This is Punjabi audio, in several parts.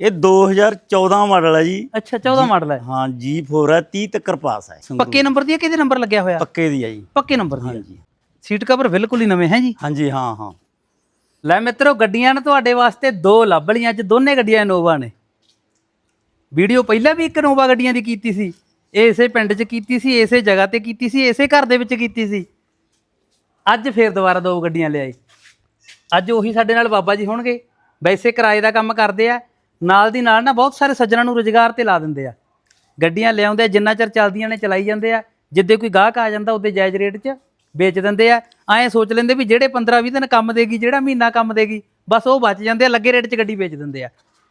ਇਹ 2014 ਮਾਡਲ ਹੈ ਜੀ। ਅੱਛਾ 14 ਮਾਡਲ ਹੈ। ਹਾਂ G4 ਹੈ 30 ਤੱਕ ਪਾਸ ਹੈ। ਸੰਗਰੂਰ। ਪੱਕੇ ਨੰਬਰ ਦੀ ਹੈ ਕਿਹਦੇ ਨੰਬਰ ਲੱਗਿਆ ਹੋਇਆ? ਪੱਕੇ ਦੀ ਹੈ ਜੀ। ਪੱਕੇ ਨੰਬਰ ਦੀ ਹੈ। ਹਾਂਜੀ। ਸੀਟ ਕਵਰ ਬਿਲਕੁਲ ਹੀ ਨਵੇਂ ਹੈ ਜੀ। ਹਾਂਜੀ ਹਾਂ ਹਾਂ। ਲੈ ਮਿੱਤਰੋ ਗੱਡੀਆਂ ਨੇ ਤੁਹਾਡੇ ਵਾਸਤੇ ਦੋ ਲੱਭ ਲਈਆਂ ਅੱਜ ਦੋਨੇ ਗੱਡੀਆਂ ਇਨੋਵਾ ਨੇ। ਵੀਡੀਓ ਪਹਿਲਾਂ ਵੀ ਇੱਕ ਇਨੋਵਾ ਗੱਡੀਆਂ ਦੀ ਕੀਤੀ ਸੀ। ਇਹ ਇਸੇ ਪਿੰਡ 'ਚ ਕੀਤੀ ਸੀ ਇਸੇ ਜਗ੍ਹਾ ਤੇ ਕੀਤੀ ਸੀ ਇਸੇ ਘਰ ਦੇ ਵਿੱਚ ਕੀਤੀ ਸੀ। ਅੱਜ ਫੇਰ ਦੁਬਾਰਾ ਦੋ ਗੱਡੀਆਂ ਲਿਆਏ। ਅੱਜ ਉਹੀ ਸਾਡੇ ਨਾਲ ਬਾਬਾ ਜੀ ਹੋਣਗੇ। ਵੈਸੇ ਕਿਰਾਏ ਦਾ ਕੰਮ ਕਰਦੇ ਆ ਨਾਲ ਦੀ ਨਾਲ ਨਾ ਬਹੁਤ ਸਾਰੇ ਸੱਜਣਾਂ ਨੂੰ ਰੁਜ਼ਗਾਰ ਤੇ ਲਾ ਦਿੰਦੇ ਆ। ਗੱਡੀਆਂ ਲਿਆਉਂਦੇ ਆ, ਜਿੰਨਾ ਚਿਰ ਚੱਲਦੀਆਂ ਨੇ ਚਲਾਈ ਜਾਂਦੇ ਆ। ਜਿੱਦੇ ਕੋਈ ਗਾਹਕ ਆ ਜਾਂਦਾ, ਉਹਦੇ ਜਾਇਜ਼ ਰੇਟ 'ਚ ਵੇਚ ਦਿੰਦੇ ਆ। ਐਂ ਸੋਚ ਲੈਂਦੇ ਵੀ ਜਿਹੜੇ 15 20 ਦਿਨ ਕੰਮ ਦੇਗੀ, ਜਿਹੜਾ ਮਹੀਨਾ ਕੰਮ ਦੇਗੀ, ਬਸ ਉਹ ਬਚ ਜਾਂਦੇ ਆ, ਲੱਗੇ ਰੇਟ 'ਚ ਗੱਡੀ ਵੇਚ ਦਿੰਦੇ ਆ।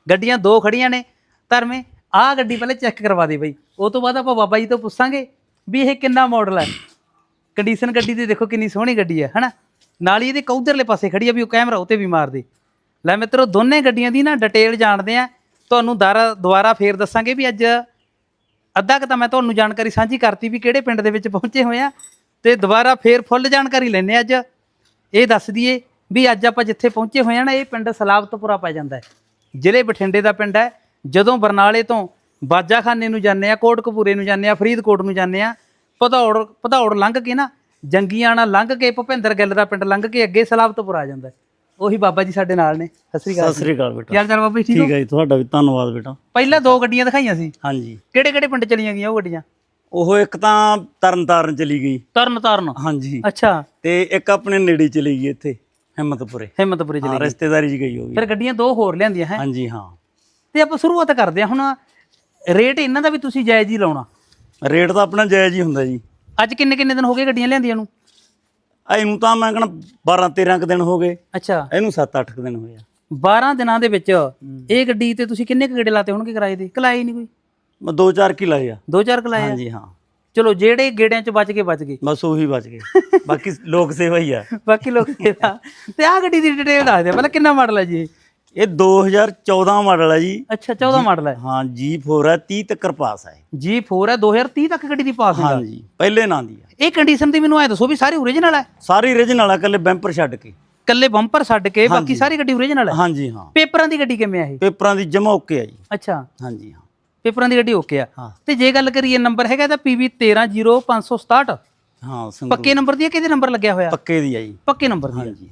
ਗੱਡੀਆਂ ਦੋ ਖੜੀਆਂ ਨੇ, ਧਰਮੇ ਆਹ ਗੱਡੀ ਪਹਿਲੇ ਚੈੱਕ ਕਰਵਾ ਦੇ ਬਈ। ਉਹ ਤੋਂ ਬਾਅਦ ਆਪਾਂ ਬਾਬਾ ਜੀ ਤੋਂ ਪੁੱਛਾਂਗੇ ਵੀ ਇਹ ਕਿੰਨਾ ਮਾਡਲ ਹੈ ਕੰਡੀਸ਼ਨ ਗੱਡੀ ਦੀ ਦੇਖੋ ਕਿੰਨੀ ਸੋਹਣੀ ਗੱਡੀ ਹੈ ਹਨਾ? ਨਾਲ ਹੀ ਇਹਦੇ ਕੌਧਰਲੇ ਪਾਸੇ ਖੜੀ ਆ ਵੀ ਉਹ ਕੈਮਰਾ ਉਤੇ ਵੀ ਮਾਰ ਦੇ। ਲੈ ਮਿੱਤਰੋ, ਦੋਨੇ ਗੱਡੀਆਂ ਦੀ ਨਾ ਡਿਟੇਲ ਜਾਣਦੇ ਆ। ਤੁਹਾਨੂੰ ਦੁਬਾਰਾ ਦੁਬਾਰਾ ਫੇਰ ਦੱਸਾਂਗੇ ਵੀ ਅੱਜ ਅੱਧਾ ਕੁ ਤਾਂ ਮੈਂ ਤੁਹਾਨੂੰ ਜਾਣਕਾਰੀ ਸਾਂਝੀ ਕਰਤੀ ਵੀ ਕਿਹੜੇ ਪਿੰਡ ਦੇ ਵਿੱਚ ਪਹੁੰਚੇ ਹੋਏ ਆ। ਤੇ ਦੁਬਾਰਾ ਫੇਰ ਫੁੱਲ ਜਾਣਕਾਰੀ ਲੈਣੇ ਅੱਜ। ਇਹ ਦੱਸ ਦਈਏ ਵੀ ਅੱਜ ਆਪਾਂ ਜਿੱਥੇ ਪਹੁੰਚੇ ਹੋਏ ਆ ਨਾ, ਇਹ ਪਿੰਡ ਸਲਾਬਤਪੁਰਾ ਪੈ ਜਾਂਦਾ ਹੈ। ਜ਼ਿਲ੍ਹੇ ਬਠਿੰਡੇ ਦਾ ਪਿੰਡ ਹੈ। ਜਦੋਂ ਬਰਨਾਲੇ ਤੋਂ ਬਾਜਾਖਾਨੇ ਨੂੰ ਜਾਂਦੇ ਆ, ਕੋਟਕਪੂਰੇ ਨੂੰ ਜਾਂਦੇ ਆ, ਫਰੀਦਕੋਟ ਨੂੰ ਜਾਂਦੇ ਆ, ਭਦੌੜ ਭਦੌੜ ਲੰਘ ਕੇ ਨਾ ਜੰਗੀਆਣਾ ਲੰਘ ਕੇ ਭੁਪਿੰਦਰ ਗਿੱਲ ਦਾ ਪਿੰਡ ਲੰਘ ਕੇ ਅੱਗੇ ਸਲਾਬਤਪੁਰ ਆ ਜਾਂਦਾ ਉਹੀ ਬਾਬਾ ਜੀ ਸਾਡੇ ਨਾਲ ਨੇ। ਸਤਿ ਸ੍ਰੀ ਅਕਾਲ ਸਤਿ ਸ੍ਰੀ ਅਕਾਲ ਬੇਟਾ। ਹਾਲ ਚਾਲ ਬਾਬਾ ਜੀ ਠੀਕ ਹੋ ਠੀਕ ਹੈ? ਜੀ ਤੁਹਾਡਾ ਵੀ ਧੰਨਵਾਦ ਬੇਟਾ। ਪਹਿਲਾਂ ਦੋ ਗੱਡੀਆਂ ਦਿਖਾਈਆਂ ਸੀ। ਹਾਂਜੀ। ਕਿਹੜੇ ਕਿਹੜੇ ਪਿੰਡ ਚਲੀਆਂ ਗਈਆਂ ਉਹ ਗੱਡੀਆਂ? ਉਹ ਇੱਕ ਤਾਂ ਤਰਨ ਤਾਰਨ ਚਲੀ ਗਈ। ਤਰਨ ਤਾਰਨ ਹਾਂਜੀ। ਅੱਛਾ। ਤੇ ਇੱਕ ਆਪਣੇ ਨੇੜੇ ਚਲੀ ਗਈ ਇੱਥੇ ਹਿੰਮਤਪੁਰੇ। ਹਿੰਮਤਪੁਰੇ ਚਲੀ ਰਿਸ਼ਤੇਦਾਰੀ 'ਚ ਗਈ ਵੀ। ਫਿਰ ਗੱਡੀਆਂ ਦੋ ਹੋਰ ਲਿਆਂਦੀਆਂ ਹੈ? ਹਾਂਜੀ ਹਾਂ। ਤੇ ਆਪਾਂ ਸ਼ੁਰੂਆਤ ਕਰਦੇ ਹਾਂ। ਹੁਣ ਰੇਟ ਇਹਨਾਂ ਦਾ ਵੀ ਤੁਸੀਂ ਜਾਇਜ਼ ਹੀ ਲਾਉਣਾ। ਰੇਟ ਤਾਂ ਆਪਣਾ ਜਾਇਜ਼ ਹੀ ਹੁੰਦਾ ਜੀ। ਅੱਜ ਕਿੰਨੇ ਕਿੰਨੇ ਦਿਨ ਹੋ ਗਏ ਗੱਡੀਆਂ ਲਿਆਂਦੀਆਂ ਨੂੰ? ਇਹਨੂੰ ਤਾਂ ਮੈਂ ਕਹਣਾ 12 13 ਕੁ ਦਿਨ ਹੋ ਗਏ। ਅੱਛਾ। ਇਹਨੂੰ 7 8 ਦਿਨ ਹੋਏ ਆ 12 ਦਿਨਾਂ ਦੇ ਵਿੱਚ ਇਹ ਗੱਡੀ ਤੇ ਤੁਸੀਂ ਕਿੰਨੇ ਕੁ ਗੇੜੇ ਲਾਤੇ ਹੋਣਗੇ ਕਿਰਾਏ ਦੇ? ਕਲਾਏ ਨਹੀਂ ਕੋਈ? ਮੈਂ 2-4 ਕੀ ਲਾਏ ਆ। ਦੋ ਚਾਰ ਕਲਾਏ ਆ? ਹਾਂਜੀ ਹਾਂ। ਚਲੋ ਜਿਹੜੇ ਗੇੜਿਆਂ ਚ ਬਚ ਗਏ ਬਚ ਗਏ। ਬਸ ਉਹੀ ਬਚ ਗਏ। ਬਾਕੀ ਲੋਕ ਸੇਵਾ ਹੀ ਆ। ਬਾਕੀ ਲੋਕ ਇਹਦਾ ਤੇ ਆਹ ਗੱਡੀ ਦੀ ਡਿਟੇਲ ਦੱਸ ਦਿਓ। ਪਹਿਲਾਂ ਕਿੰਨਾ ਮਾਡਲ ਹੈ ਜੀ ਇਹ? ਇਹ 2014 ਮਾਡਲ ਹੈ ਜੀ। ਅੱਛਾ 14 ਮਾਡਲ ਹੈ ਹਾਂ G4 ਹੈ 30 ਤੱਕ ਪਾਸ ਹੈ G4 ਹੈ 2030 ਤੱਕ ਗੱਡੀ ਦੀ ਪਾਸ ਹੈ ਹਾਂਜੀ ਪਹਿਲੇ ਨਾਂ ਦੀ ਆ। ਇਹ ਕੰਡੀਸ਼ਨ ਦੀ ਮੈਨੂੰ ਐ ਦੱਸੋ ਵੀ ਸਾਰੀ ਓਰੀਜਨਲ ਹੈ ਸਾਰੀ origignal ਆ ਕੱਲੇ ਬੈਂਪਰ ਛੱਡ ਕੇ। ਕੱਲੇ ਬੰਪਰ ਛੱਡ ਕੇ ਬਾਕੀ ਸਾਰੀ ਗੱਡੀ ਓਰੀਜਨਲ ਹੈ ਹਾਂਜੀ ਹਾਂ। ਪੇਪਰਾਂ ਦੀ ਗੱਡੀ ਕਿਵੇਂ ਆ ਇਹ? ਪੇਪਰਾਂ ਦੀ ਜਮਾ ਓਕੇ ਆ ਜੀ। ਅੱਛਾ। ਹਾਂਜੀ ਹਾਂ। ਪੇਪਰਾਂ ਦੀ ਗੱਡੀ ਓਕੇ ਆ। ਹਾਂ। ਤੇ ਜੇ ਗੱਲ ਕਰੀਏ ਨੰਬਰ ਹੈਗਾ ਤਾਂ PV 1300567 ਹਾਂ ਪੱਕੇ ਨੰਬਰ ਦੀ ਹੈ ਕਿਹਦੇ ਨੰਬਰ ਲੱਗਿਆ ਹੋਇਆ? ਪੱਕੇ ਦੀ ਆ ਜੀ। ਪੱਕੇ ਨੰਬਰ ਦੀ ਹੈ ਹਾਂਜੀ।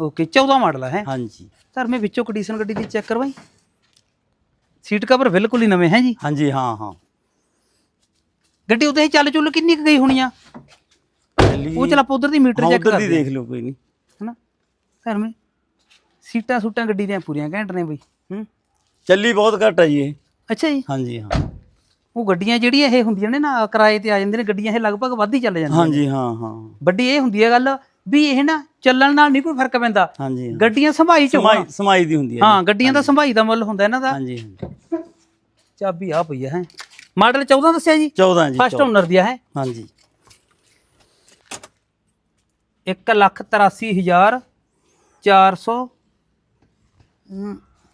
ਓਕੇ 14 ਮਾਡਲ ਹੈ? ਹਾਂਜੀ। ਸਰ ਮੈਂ ਵਿੱਚੋਂ ਕੰਡੀਸ਼ਨ ਗੱਡੀ ਦੀ ਚੈੱਕ ਕਰਵਾਈ। ਸੀਟ ਕਵਰ ਬਿਲਕੁਲ ਹੀ ਨਵੇਂ ਹੈ ਜੀ? ਹਾਂਜੀ ਹਾਂ ਹਾਂ। ਗੱਡੀ ਉਤੇ ਹੀ ਚੱਲ ਚੁੱਲ ਕਿੰਨੀ ਕੁ ਗਈ ਹੋਣੀ ਆ? ਉਹ ਚਲ ਆਪਾਂ ਉਧਰ ਦੀ ਮੀਟਰ ਚੈੱਕ ਕਰਦੇ ਦੇਖ ਲਓ ਕੋਈ ਨਹੀਂ। ਹਨਾ? ਸਰ ਮੈਂ ਸੀਟਾਂ ਸੂਟਾਂ ਗੱਡੀ ਦੀਆਂ ਪੂਰੀਆਂ ਘੈਂਟ ਨੇ ਬਈ ਹੂੰ? ਚੱਲੀ ਬਹੁਤ ਘੱਟ ਆ ਜੀ ਇਹ। ਅੱਛਾ ਜੀ। ਹਾਂਜੀ ਹਾਂ। ਉਹ ਗੱਡੀਆਂ ਜਿਹੜੀਆਂ ਇਹ ਹੁੰਦੀਆਂ ਨੇ ਨਾ ਕਿਰਾਏ ਤੇ ਆ ਜਾਂਦੇ ਨੇ ਗੱਡੀਆਂ ਇਹ ਲਗਭਗ ਵੱਧ ਹੀ ਚੱਲ ਜਾਂਦੀਆਂ ਹਾਂਜੀ ਹਾਂ ਹਾਂ। ਵੱਡੀ ਇਹ ਹੁੰਦੀ ਹੈ ਗੱਲ ਵੀ ਇਹ ਨਾ ਚੱਲਣ ਨਾਲ ਨਹੀਂ ਕੋਈ ਫ਼ਰਕ ਪੈਂਦਾ। ਹਾਂਜੀ ਗੱਡੀਆਂ ਸੰਭਾਈ ਚ। ਸਮਾਈ ਸਮਾਈ ਦੀ ਹੁੰਦੀ ਹੈ ਹਾਂ ਗੱਡੀਆਂ ਦਾ ਸੰਭਾਈ ਦਾ ਮੁੱਲ ਹੁੰਦਾ ਇਹਨਾਂ ਦਾ। ਹਾਂਜੀ ਹਾਂਜੀ। ਚਾਬੀ ਆ ਪਈ ਹੈ ਮਾਡਲ 14 ਦੱਸਿਆ ਜੀ? 14 ਜੀ ਫਸਟ ਓਨਰ ਦੀ ਹੈ ਹਾਂਜੀ। 183400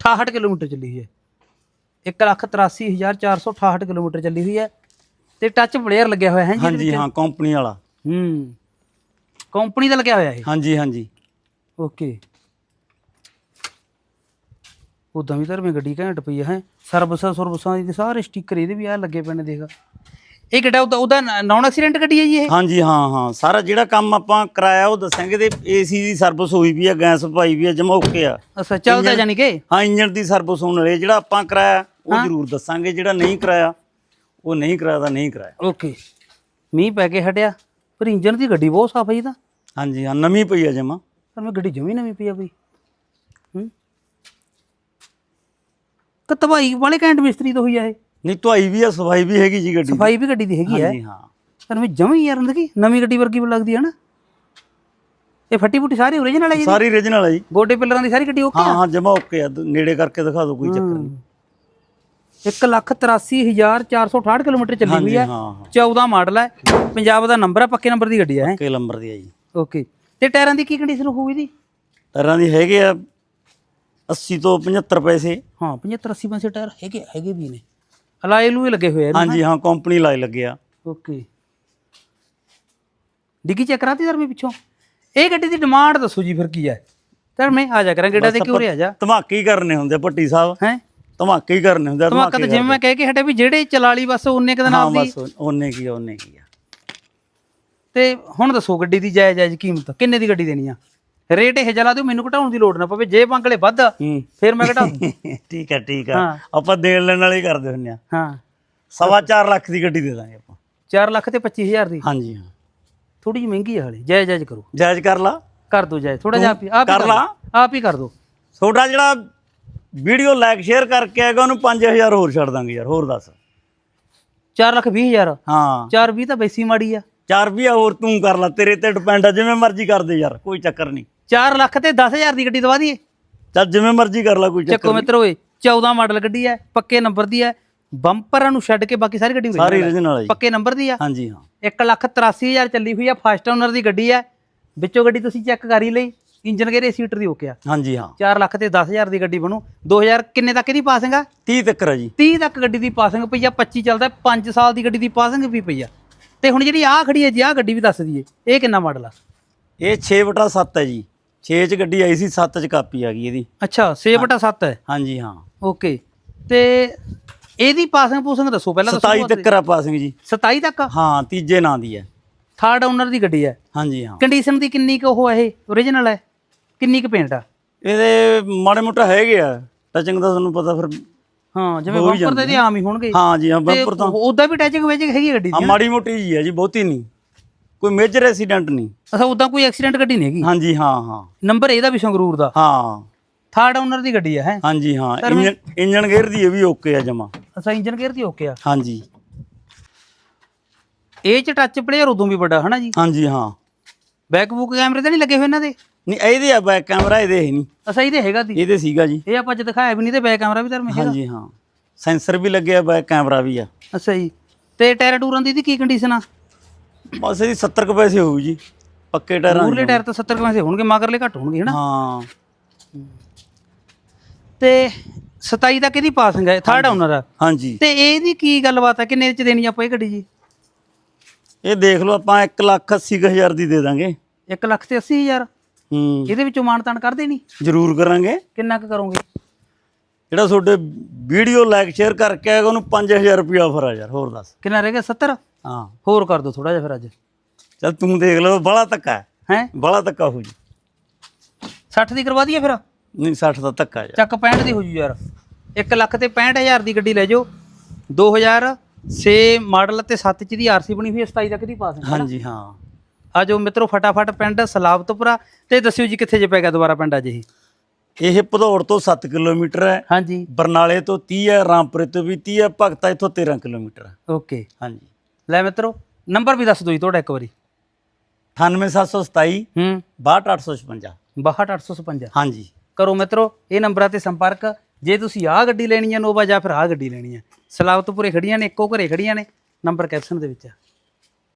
68 ਕਿਲੋਮੀਟਰ ਚੱਲੀ ਹੋਈ ਹੈ। 183468 ਕਿਲੋਮੀਟਰ ਚੱਲੀ ਹੋਈ ਹੈ। ਤੇ ਟੱਚ ਪਲੇਅਰ ਲੱਗਿਆ ਹੋਇਆ ਹੈ ਜੀ ਹਾਂਜੀ ਹਾਂ ਕੰਪਨੀ ਵਾਲਾ। ਹੂੰ। ਕੰਪਨੀ ਦਾ ਲੱਗਿਆ ਹੋਇਆ ਇਹ? ਹਾਂਜੀ ਹਾਂਜੀ। ਓਕੇ। ਉਦਾਂ ਵੀ ਧਰਮੇ ਗੱਡੀ ਘੈਂਟ ਪਈ ਹੈ। ਸਰਵਿਸਾਂ ਸਰਵਿਸਾਂ ਦੀ ਸਾਰੇ ਸਟicker ਇਹਦੇ ਵੀ ਆ ਲੱਗੇ ਪਏ ਨੇ ਦੇਖ। ਇਹ ਗੱਡਾ ਉਹਦਾ ਉਹਦਾ ਨੌਨ ਐਕਸੀਡੈਂਟ ਗੱਡੀ ਹੈ ਜੀ ਇਹ? ਹਾਂਜੀ ਹਾਂ ਹਾਂ। ਸਾਰਾ ਜਿਹੜਾ ਕੰਮ ਆਪਾਂ ਕਰਾਇਆ ਉਹ ਦੱਸਾਂਗੇ ਤੇ ਏਸੀ ਦੀ ਸਰਵਿਸ ਹੋਈ ਵੀ ਆ ਗੈਸ ਪਾਈ ਵੀ ਆ ਜਮਾ ਓਕੇ ਆ। ਅੱਛਾ ਚੱਲਦਾ ਜਾਨੀ ਕਿ? ਹਾਂ ਇੰਜਨ ਦੀ ਸਰਵਿਸ ਹੋਣ ਵਾਲੀ। ਜਿਹੜਾ ਆਪਾਂ ਕਰਾਇਆ ਉਹ ਜ਼ਰੂਰ ਦੱਸਾਂਗੇ ਜਿਹੜਾ ਨਹੀਂ ਕਰਾਇਆ। ਉਹ ਨਹੀਂ ਕਰਾਇਆ ਤਾਂ ਨਹੀਂ ਕਰਾਇਆ। ਓਕੇ। ਮੀਂਹ ਪੈ ਕੇ ਹਟਿਆ। ਪਰ ਇੰਜਨ ਦੀ ਗੱਡੀ ਬਹੁਤ ਸਾਫ਼ ਹੈ ਜੀ ਤਾਂ। ਹਾਂਜੀ ਹਾਂ ਨਵੀਂ ਪਈ ਆ ਜਮਾ। ਪਰ ਮੈਂ ਗੱਡੀ ਜਮੀ ਨਵੀਂ ਪਈ ਆ ਬਈ। ਹੂੰ। ਕਤਵਾਈ ਵਾਲੇ ਕੈਂਟ ਮਿਸਤਰੀ ਤੋਂ ਹੋਈ ਆ ਇਹ। ਨਹੀਂ ਧੁਆਈ ਵੀ ਆ ਸਫ਼ਾਈ ਵੀ ਹੈਗੀ ਜੀ ਗੱਡੀ ਦੀ। ਸਫ਼ਾਈ ਵੀ ਗੱਡੀ ਦੀ ਹੈਗੀ ਹੈ ਹਾਂਜੀ ਹਾਂ। ਪਰ ਮੈਂ ਜਮੀ ਯਾਰ ਅੰਦਰ ਕੀ ਨਵੀਂ ਗੱਡੀ ਵਰਗੀ ਲੱਗਦੀ ਹੈ ਨਾ। ਇਹ ਫੱਟੀ ਫੁੱਟੀ ਸਾਰੀ ਓਰੀਜਨਲ ਹੈ ਜੀ ਸਾਰੀ origignal ਆ ਜੀ। ਗੋਡੇ ਪਿੱਲਰਾਂ ਦੀ ਸਾਰੀ ਗੱਡੀ ਓਕੇ ਹਾਂ ਹਾਂ ਜਮਾ ਓਕੇ ਆ। ਦ- ਨੇੜੇ ਕਰਕੇ ਦਿਖਾ ਦਿਓ ਕੋਈ ਚੱਕਰ ਨਹੀਂ। 183468 ਕਿਲੋਮੀਟਰ ਚੱਲੀ ਹੋਈ ਹੈ। ਹਾਂ ਹਾਂ। 14 ਮਾਡਲ ਹੈ। ਪੰਜਾਬ ਦਾ ਨੰਬਰ ਹੈ ਪੱਕੇ ਨੰਬਰ ਦੀ ਗੱਡੀ ਹੈ ਕੇ ਨੰਬਰ ਦੀ ਆ ਜੀ। ਓਕੇ। ਤੇ ਟਾਇਰਾਂ ਦੀ ਕੀ ਕੰਡੀਸ਼ਨ ਹੋਊਗੀ ਦੀ ਟਾਇਰਾਂ ਦੀ ਹੈਗੇ ਆ 80 ਤੋਂ 75 ਪੈਸੇ। ਹਾਂ 75 80 ਪੈਸੇ ਟਾਇਰ ਹੈਗੇ ਹੈਗੇ ਵੀ ਨੇ। ਅਲਾਈ ਲੂਏ ਲੱਗੇ ਹੋਏ ਆ ਹਾਂਜੀ ਹਾਂ ਕੰਪਨੀ ਲਾਏ ਲੱਗੇ ਆ। ਓਕੇ। ਡਿੱਗੀ ਚੈੱਕ ਕਰਾਤੀ ਸਰ ਮੈਂ ਪਿੱਛੋਂ? ਇਹ ਗੱਡੀ ਦੀ ਡਿਮਾਂਡ ਦੱਸੋ ਜੀ ਫਿਰ ਕੀ ਹੈ। ਸਰ ਮੈਂ ਆ ਜਾ ਕਰਾਂ ਗੱਡਾ ਤੇ ਕਿਉਂ ਰਿਹਾ ਜਾ। ਧਮਾਕੇ ਹੀ ਕਰਨੇ ਹੁੰਦੇ ਭੱਟੀ ਸਾਹਿਬ। ਹੈ? ਧਮਾਕੇ ਹੀ ਕਰਨੇ ਹੁੰਦੇ ਆ ਧਮਾਕਾ ਤਾਂ ਜਿਵੇਂ ਮੈਂ ਕਹਿ ਕੇ ਹਟਿਆ ਵੀ ਜਿਹੜੇ ਚਲਾ ਲਈ ਬਸ ਉਹਨੇ ਕੁ ਦਿਨ ਹਾਂ ਬਸ ਉਹਨੇ ਕੀ ਆ, ਉਹਨੇ ਕੀ ਆ। ਤੇ ਹੁਣ ਦੱਸੋ ਗੱਡੀ ਦੀ ਜਾਇਜ਼ ਜਾਇਜ਼ ਕੀਮਤ ਕਿੰਨੇ ਦੀ ਗੱਡੀ ਦੇਣੀ ਆ? ਰੇਟ ਇਹ ਜਲਾ ਦਿਓ ਮੈਨੂੰ ਘਟਾਉਣ ਦੀ ਲੋੜ ਨਾ ਪਵੇ ਜੇ ਬੰਗਲੇ ਵੱਧ ਹੂੰ। ਫਿਰ ਮੈਂ ਘਟਾ ਦੂੰ। ਠੀਕ ਹੈ ਠੀਕ ਆ। ਹਾਂ। ਆਪਾਂ ਦੇਣ ਲੈਣ ਵਾਲੇ ਹੀ ਕਰਦੇ ਹੁੰਦੇ ਆ। ਹਾਂ। ਸਵਾ ਚਾਰ ਲੱਖ ਦੀ ਗੱਡੀ ਦੇ ਦਾਂਗੇ ਆਪਾਂ। 4 ਲੱਖ ਤੇ 25000 ਦੀ? ਹਾਂਜੀ ਹਾਂ। ਥੋੜੀ ਜਿਹੀ ਮਹਿੰਗੀ ਆ ਹਲੇ ਜਾਇਜ਼ ਜਾਇਜ਼ ਕਰੋ। ਜਾਇਜ਼ ਕਰ ਲਾ। ਕਰ ਦੋ ਜਾਇਜ਼ ਥੋੜਾ ਜਿਹਾ ਆਪ ਹੀ ਆਪ ਹੀ ਕਰ ਲਾ। ਆਪ ਹੀ ਕਰ ਦੋ। ਤੁਹਾਡਾ ਜਿਹੜਾ ਵੀਡੀਓ ਲਾਈਕ ਸ਼ੇਅਰ ਕਰਕੇ ਆਏਗਾ ਉਹਨੂੰ 5000 ਹੋਰ ਛੱਡ ਦਾਂਗੇ ਯਾਰ ਹੋਰ ਦੱਸ। 4 ਲੱਖ 20000 ਹਾਂ। 4 20 ਤਾਂ ਵੈਸੀ ਮਾੜੀ ਆ। ਚਾਰ ਵੀ ਹੋਰ ਤੂੰ ਕਰ ਲੈ ਤੇਰੇ ਤੇ ਡਿਪੈਂਡ ਆ ਜਿਵੇਂ ਮਰਜ਼ੀ ਕਰ ਦੇ ਯਾਰ ਕੋਈ ਚੱਕਰ ਨਹੀਂ। 4 ਲੱਖ ਤੇ 10000 ਦੀ ਗੱਡੀ ਦਵਾ ਦਈਏ? ਚੱਲ ਜਿਵੇਂ ਮਰਜ਼ੀ ਕਰ ਲੈ ਕੋਈ ਚੱਕਰ ਚੱਕੋ ਮਿੱਤਰੋ ਏ 14 ਮਾਡਲ ਗੱਡੀ ਹੈ ਪੱਕੇ ਨੰਬਰ ਦੀ ਹੈ ਬੰਪਰਾਂ ਨੂੰ ਛੱਡ ਕੇ ਬਾਕੀ ਸਾਰੀ ਗੱਡੀ ਸਾਰੀ original ਹੈ। ਪੱਕੇ ਨੰਬਰ ਦੀ ਆ। ਹਾਂਜੀ ਹਾਂ। 1 ਲੱਖ 83000 ਚੱਲੀ ਹੋਈ ਆ ਫਸਟ ਓਨਰ ਦੀ ਗੱਡੀ ਹੈ ਵਿੱਚੋਂ ਗੱਡੀ ਤੁਸੀਂ ਚੈੱਕ ਕਰ ਹੀ ਲਈ। ਇੰਜਨ ਗੇਰੇ ਸੀਟਰ ਦੀ ਓਕੇ ਆ? ਹਾਂਜੀ ਹਾਂ। 4 ਲੱਖ ਤੇ 10000 ਦੀ ਗੱਡੀ ਬਣੂ। 2000 ਕਿੰਨੇ ਤੱਕ ਇਹਦੀ ਪਾਸਿੰਗ ਆ? 30 ਤੱਕ ਆ ਜੀ। 30 ਤੱਕ ਗੱਡੀ ਦੀ ਪਾਸਿੰਗ ਪਈ ਆ 25 ਚੱਲਦਾ 5 ਸਾਲ ਦੀ ਗੱਡੀ ਦੀ ਪਾਸਿੰਗ ਵੀ ਪਈ ਆ। ਤੇ ਹੁਣ ਜਿਹੜੀ ਆ ਖੜੀ ਹੈ ਜੀ ਆ ਗੱਡੀ ਵੀ ਦੱਸ ਦਈਏ ਇਹ ਕਿੰਨਾ ਮਾਡਲ ਆ? ਇਹ 6 ਬਟਾ 7 ਹੈ ਜੀ। 6 ਚ ਗੱਡੀ ਆਈ ਸੀ 7 ਚ ਕਾਪੀ ਆ ਗਈ ਇਹਦੀ। ਅੱਛਾ 6/7 ਹੈ? ਹਾਂਜੀ ਹਾਂ। ਓਕੇ। ਤੇ ਇਹਦੀ ਪਾਸਿੰਗ ਪੂਸਿੰਗ ਦੱਸੋ ਪਹਿਲਾਂ ਦੱਸੋ 27 ਤੱਕ ਆ ਪਾਸਿੰਗ ਜੀ। 27 ਤੱਕ ਹਾਂ ਤੀਜੇ ਨਾਂ ਦੀ ਹੈ। ਥਰਡ ਓਨਰ ਦੀ ਗੱਡੀ ਹੈ। ਹਾਂਜੀ ਹਾਂ। ਕੰਡੀਸ਼ਨ ਦੀ ਕਿੰਨੀ ਕੁ ਉਹ ਹੈ ਇਹ? ਓਰੀਜਨਲ ਹੈ? ਕਿੰਨੀ ਕੁ ਪੇਂਟ ਆ? ਇਹਦੇ ਮਾੜੇ ਮੋਟਾ ਹੈਗੇ ਆ। ਟਚਿੰਗ ਦਾ ਤੁਹਾਨੂੰ ਪਤਾ ਫਿਰ ਹਾਂ ਜਿਵੇਂ ਹੋ ਹੀ ਬੰਪਰ ਤੇ ਇਹਦੇ ਆਮ ਹੀ ਹੋਣਗੇ। ਹਾਂ ਜੀ ਹਾਂ ਬੰਪਰ ਤਾਂ ਉਦਾਂ ਵੀ ਟੈਚਿੰਗ ਵਿੱਚ ਹੈਗੀ ਗੱਡੀ ਹਾਂ ਦੀ? ਮਾੜੀ ਮੋਟੀ ਜੀ ਹੈ ਜੀ ਬਹੁਤੀ ਨਹੀਂ। ਕੋਈ ਮੇਜਰ ਐਕਸੀਡੈਂਟ ਨਹੀਂ। ਅੱਛਾ ਉਦਾਂ ਕੋਈ ਐਕਸੀਡੈਂਟ ਗੱਡੀ ਨਹੀਂ ਹੈਗੀ? ਹਾਂਜੀ ਹਾਂ ਹਾਂ। ਨੰਬਰ ਇਹਦਾ ਵੀ ਸੰਗਰੂਰ ਦਾ? ਹਾਂ। ਥਰਡ ਓਨਰ ਦੀ ਗੱਡੀ ਹੈ? ਹੈ ਹਾਂਜੀ ਹਾਂ। ਇੰਜਨ ਇੰਜਨ ਗੇਅਰ ਦੀ ਇਹ ਵੀ ਓਕੇ ਆ ਜਮਾ। ਅੱਛਾ ਇੰਜਨ ਗੇਅਰ ਦੀ ਓਕੇ ਆ। ਹਾਂਜੀ ਇਹ ਚ ਟੱਚ ਪਲੇਅਰ ਉਦੋਂ ਵੀ ਵੱਡਾ ਹਨਾ ਜੀ? ਹਾਂਜੀ ਹਾਂ। ਬੈਕ ਬੁੱਕ ਕੈਮਰੇ ਤਾਂ ਨਹੀਂ ਲੱਗੇ ਹੋਏ ਇਹਨਾਂ ਦੇ? ਨਹੀਂ ਇਹਦੇ ਆ ਬੈਕ ਕੈਮਰਾ ਇਹਦੇ ਹੈ ਨਹੀਂ। ਅੱਛਾ ਇਹਦੇ ਹੈਗਾ ਦੀ ਇਹਦੇ ਸੀਗਾ ਜੀ। ਇਹ ਆਪਾਂ ਚ ਦਿਖਾਇਆ ਵੀ ਨਹੀਂ ਤੇ ਬੈਕ ਕੈਮਰਾ ਵੀ ਧਰਮੇ ਹੈਗਾ। ਹਾਂਜੀ ਹਾਂ। ਸੈਂਸਰ ਵੀ ਲੱਗਿਆ ਬੈਕ ਕੈਮਰਾ ਵੀ ਆ। ਅੱਛਾ ਜੀ। ਤੇ ਟਾਇਰ ਟੂਰਾਂ ਦੀ ਇਹਦੀ ਕੀ ਕੰਡੀਸ਼ਨ ਆ? ਬਸ ਇਹਦੀ 70 ਕੁ ਪੈਸੇ ਹੋਊ ਜੀ ਪੱਕੇ ਟਾਇਰਾਂ ਮੂਰਲੇ ਟਾਇਰ ਤਾਂ 70 ਪੈਸੇ ਹੋਣਗੇ ਮਗਰਲੇ ਘੱਟ ਹੋਣਗੇ ਹਨਾ ਹਾਂ। ਤੇ 27 ਤੱਕ ਇਹਦੀ ਪਾਸਿੰਗ ਹੈ ਥਰਡ ਓਨਰ ਆ। ਹਾਂਜੀ। ਤੇ ਇਹਦੀ ਕੀ ਗੱਲਬਾਤ ਹੈ ਕਿੰਨੇ ਚ ਦੇਣੀ ਆਪਾਂ ਇਹ ਗੱਡੀ ਜੀ? ਇਹ ਦੇਖ ਲਓ ਆਪਾਂ 1 ਲੱਖ 80 ਕੁ ਹਜ਼ਾਰ ਦੀ ਦੇ ਦਾਂਗੇ। 1 ਲੱਖ ਤੇ 80 ਹਜ਼ਾਰ। ਹੂੰ। ਇਹਦੇ ਵਿੱਚੋਂ ਮਾਨਤਾਨ ਕਰਦੇ ਨਹੀਂ? ਜ਼ਰੂਰ ਕਰਾਂਗੇ। ਕਿੰਨਾ ਕੁ ਕਰੋਗੇ? ਜਿਹੜਾ ਤੁਹਾਡੇ ਵੀਡੀਓ ਲਾਈਕ ਸ਼ੇਅਰ ਕਰਕੇ ਆਏਗਾ ਉਹਨੂੰ 5000 ਰੁਪਇਆ ਆਫਰ ਆ ਯਾਰ ਹੋਰ ਦੱਸ। ਕਿੰਨਾ ਰਹਿ ਗਿਆ? 70 ਹਾਂ। ਹੋਰ ਕਰ ਦੋ ਥੋੜਾ ਜਿਹਾ ਫਿਰ ਅੱਜ। ਚੱਲ ਤੂੰ ਦੇਖ ਲਓ ਬੜਾ ਧੱਕਾ ਹੈ। ਹੈ? ਬੜਾ ਧੱਕਾ ਹੋ ਜੀ। 60 ਦੀ ਕਰਵਾ ਦਈਏ ਫਿਰ? ਨਹੀਂ 60 ਦਾ ਧੱਕਾ ਯਾਰ। ਚੱਕ 65 ਦੀ ਹੋ ਜੂ ਯਾਰ। 1 ਲੱਖ ਤੇ 65000 ਦੀ ਗੱਡੀ ਲੈ ਜਾਓ। 2006 ਮਾਡਲ ਤੇ 7 ਚ ਦੀ ਆਰਸੀ ਬਣੀ ਹੋਈ ਹੈ 27 ਤੱਕ ਦੀ ਪਾਸ ਹਾਂਜੀ ਹਾਂ। ਆ ਜਾਓ ਮਿੱਤਰੋ ਫਟਾਫਟ ਪਿੰਡ ਸਲਾਬਤਪੁਰਾ ਤੇ ਦੱਸਿਓ ਜੀ ਕਿੱਥੇ ਜੇ ਪੈ ਗਿਆ ਦੁਬਾਰਾ ਪਿੰਡ ਅੱਜ ਇਹ? ਇਹ ਭਦੌੜ ਤੋਂ 7 ਕਿਲੋਮੀਟਰ ਹੈ। ਹਾਂਜੀ। ਬਰਨਾਲੇ ਤੋਂ 30 ਹੈ ਰਾਮਪੁਰੇ ਤੋਂ ਵੀ 30 ਹੈ ਭਗਤਾ ਇੱਥੋਂ 13 ਕਿਲੋਮੀਟਰ ਹੈ। ਓਕੇ। ਹਾਂਜੀ। ਲੈ ਮਿੱਤਰੋ ਨੰਬਰ ਵੀ ਦੱਸ ਦਿਓ ਜੀ ਤੁਹਾਡਾ ਇੱਕ ਵਾਰੀ। 98727 ਹੂੰ। 62856 62855 ਹਾਂਜੀ। ਕਰੋ ਮਿੱਤਰੋ ਇਹ ਨੰਬਰਾਂ ਤੇ ਸੰਪਰਕ। ਜੇ ਤੁਸੀਂ ਆਹ ਗੱਡੀ ਲੈਣੀ ਹੈ ਨੋਵਾ ਜਾਂ ਫਿਰ ਆਹ ਗੱਡੀ ਲੈਣੀ ਹੈ। ਸਲਾਬਤਪੁਰੇ ਖੜੀਆਂ ਨੇ ਇੱਕੋ ਘਰੇ ਖੜੀਆਂ ਨੇ ਨੰਬਰ ਕੈਪਸ਼ਨ ਦੇ ਵਿੱਚ ਆ